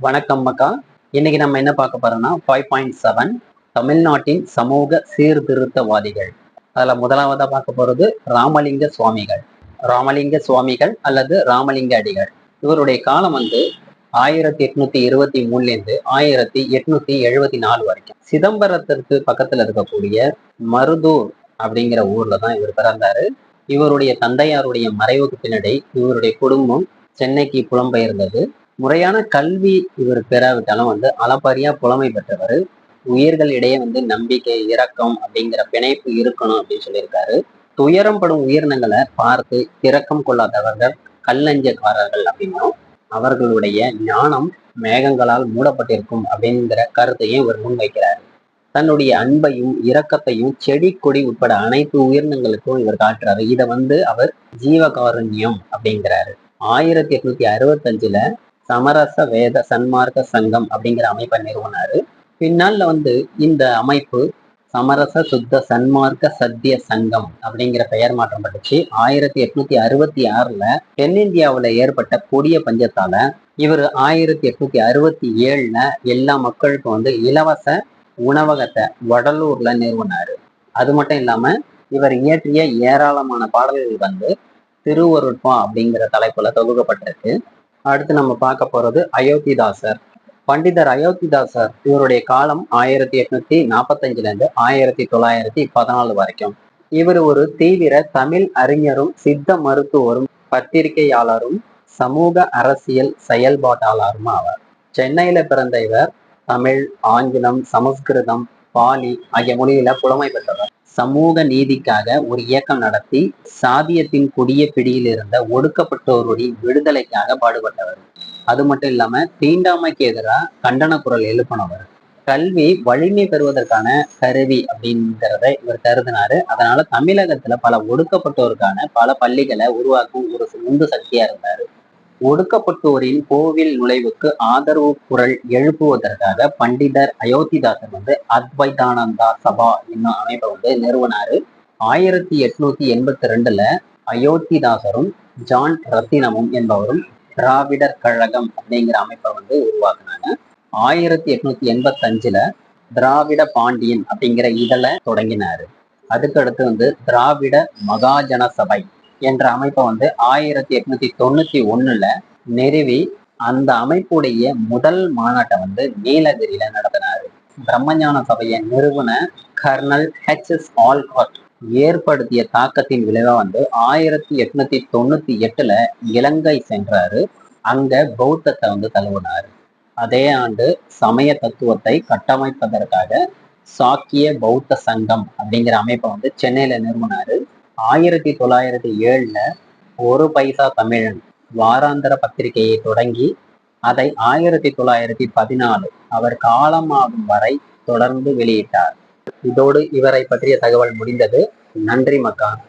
வணக்கம் மக்கா. இன்னைக்கு நம்ம என்ன பார்க்க போறோம்னா ஃபைவ் பாயிண்ட் செவன் தமிழ்நாட்டின் சமூக சீர்திருத்தவாதிகள். அதுல முதலாவதா பார்க்க போறது ராமலிங்க சுவாமிகள். ராமலிங்க சுவாமிகள் அல்லது ராமலிங்க அடிகள். இவருடைய காலம் வந்து ஆயிரத்தி எட்நூத்தி இருபத்தி மூணுல இருந்து ஆயிரத்தி எட்நூத்தி எழுபத்தி நாலு வரைக்கும். சிதம்பரத்திற்கு பக்கத்துல இருக்கக்கூடிய மருதூர் அப்படிங்கிற ஊர்ல தான் இவர் பிறந்தாரு. இவருடைய தந்தையாருடைய மறைவுக்கு பின்னாடி இவருடைய குடும்பம் சென்னைக்கு புலம்பெயர்ந்தது. முறையான கல்வி இவர் பெறாவிட்டாலும் வந்து அளப்பரியா புலமை பெற்றவர் உயிர்களிடையே வந்து நம்பிக்கை இரக்கம் அப்படிங்கிற பிணைப்பு இருக்கணும் அப்படின்னு சொல்லியிருக்காரு. துயரம் படும் உயிரினங்களை பார்த்து இரக்கம் கொள்ளாதவர்கள் கல்லஞ்சக்காரர்கள் அப்படின்னும் அவர்களுடைய ஞானம் மேகங்களால் மூடப்பட்டிருக்கும் அப்படிங்கிற கருத்தையும் இவர் முன்வைக்கிறார். தன்னுடைய அன்பையும் இரக்கத்தையும் செடி கொடி உட்பட அனைத்து உயிரினங்களுக்கும் இவர் காட்டுறாரு. இதை வந்து அவர் ஜீவகாருண்யம் அப்படிங்கிறாரு. ஆயிரத்தி எட்நூத்தி அறுபத்தஞ்சுல சமரச வேத சன்மார்க்க சங்கம் அப்படிங்கிற அமைப்பை நிறுவனாரு. பின்னால வந்து இந்த அமைப்பு சமரச சுத்த சன்மார்க்க சத்திய சங்கம் அப்படிங்கிற பெயர் மாற்றம் பட்டுச்சு ஆயிரத்தி எட்நூத்தி அறுபத்தி ஆறுல தென்னிந்தியாவுல ஏற்பட்ட கொடிய பஞ்சத்தால இவர் ஆயிரத்தி எட்நூத்தி அறுபத்தி ஏழுல எல்லா மக்களுக்கும் வந்து இலவச உணவகத்தை வடலூர்ல நிறுவனாரு. அது மட்டும் இல்லாம இவர் இயற்றிய ஏராளமான பாடல்கள் வந்து திருவருட்பா அப்படிங்கிற தலைப்புல தொகுக்கப்பட்டிருக்கு. அடுத்து நம்ம பார்க்க போறது அயோத்திதாசர். பண்டிதர் அயோத்திதாசர் இவருடைய காலம் ஆயிரத்தி எட்நூத்தி நாற்பத்தஞ்சுல இருந்து ஆயிரத்தி தொள்ளாயிரத்தி பதினாலு வரைக்கும். இவர் ஒரு தீவிர தமிழ் அறிஞரும் சித்த மருத்துவரும் பத்திரிகையாளரும் சமூக அரசியல் செயல்பாட்டாளரும் ஆவார். சென்னையில பிறந்த இவர் தமிழ் ஆங்கிலம் சமஸ்கிருதம் பாலி ஆகிய மொழியில புலமை பெற்றவர். சமூக நீதிக்காக ஒரு இயக்கம் நடத்தி சாதியத்தின் கொடிய பிடியில் இருந்த ஒடுக்கப்பட்டோருடைய விடுதலைக்காக பாடுபட்டவர். அது மட்டும் இல்லாம தீண்டாமைக்கு எதிராக கண்டன குரல் எழுப்பினவர். கல்வி வலிமை பெறுவதற்கான கருவி அப்படிங்கிறத இவர் கருதினாரு. அதனால தமிழகத்துல பல ஒடுக்கப்பட்டோருக்கான பல பள்ளிகளை உருவாக்கும் ஒரு உந்து சக்தியா இருந்தாரு. ஒடுக்கப்பட்டோரின் கோவில் நுழைவுக்கு ஆதரவு குரல் எழுப்புவதற்காக பண்டிதர் அயோத்திதாசர் வந்து அத்வைதானந்தா சபா என்னும் அமைப்பை வந்து நிறுவனாரு. ஆயிரத்தி எட்நூத்தி எண்பத்தி ரெண்டுல அயோத்திதாசரும் ஜான் ரத்தினமும் என்பவரும் திராவிடர் கழகம் அப்படிங்கிற அமைப்பை வந்து உருவாக்குனாங்க. ஆயிரத்தி எட்நூத்தி எண்பத்தி அஞ்சுல திராவிட பாண்டியன் அப்படிங்கிற இதழை தொடங்கினாரு. அதுக்கடுத்து வந்து திராவிட மகாஜன சபை என்ற அமைப்பை வந்து ஆயிரத்தி எட்நூத்தி தொண்ணூத்தி ஒண்ணுல நிறுவி அந்த அமைப்புடைய முதல் மாநாட்டை வந்து நீலகிரியில நடத்தினாரு. பிரம்மஞான சபையை நிறுவன கர்னல் ஹெச் எஸ் ஆல்காட் ஏற்படுத்திய தாக்கத்தின் விளைவா வந்து ஆயிரத்தி எட்நூத்தி தொண்ணூத்தி எட்டுல இலங்கை சென்றாரு. அங்க பௌத்தத்தை வந்து தழுவினாரு. அதே ஆண்டு சமய தத்துவத்தை கட்டமைப்பதற்காக சாக்கிய பௌத்த சங்கம் அப்படிங்கிற அமைப்பை வந்து சென்னையில நிறுவனாரு. ஆயிரத்தி தொள்ளாயிரத்தி ஏழுல ஒரு பைசா தமிழன் வாராந்திர பத்திரிகையை தொடங்கி அதை ஆயிரத்தி தொள்ளாயிரத்தி பதினாலு அவர் காலமாகும் வரை தொடர்ந்து வெளியிட்டார். இதோடு இவரை பற்றிய தகவல் முடிந்தது. நன்றி மக்கா.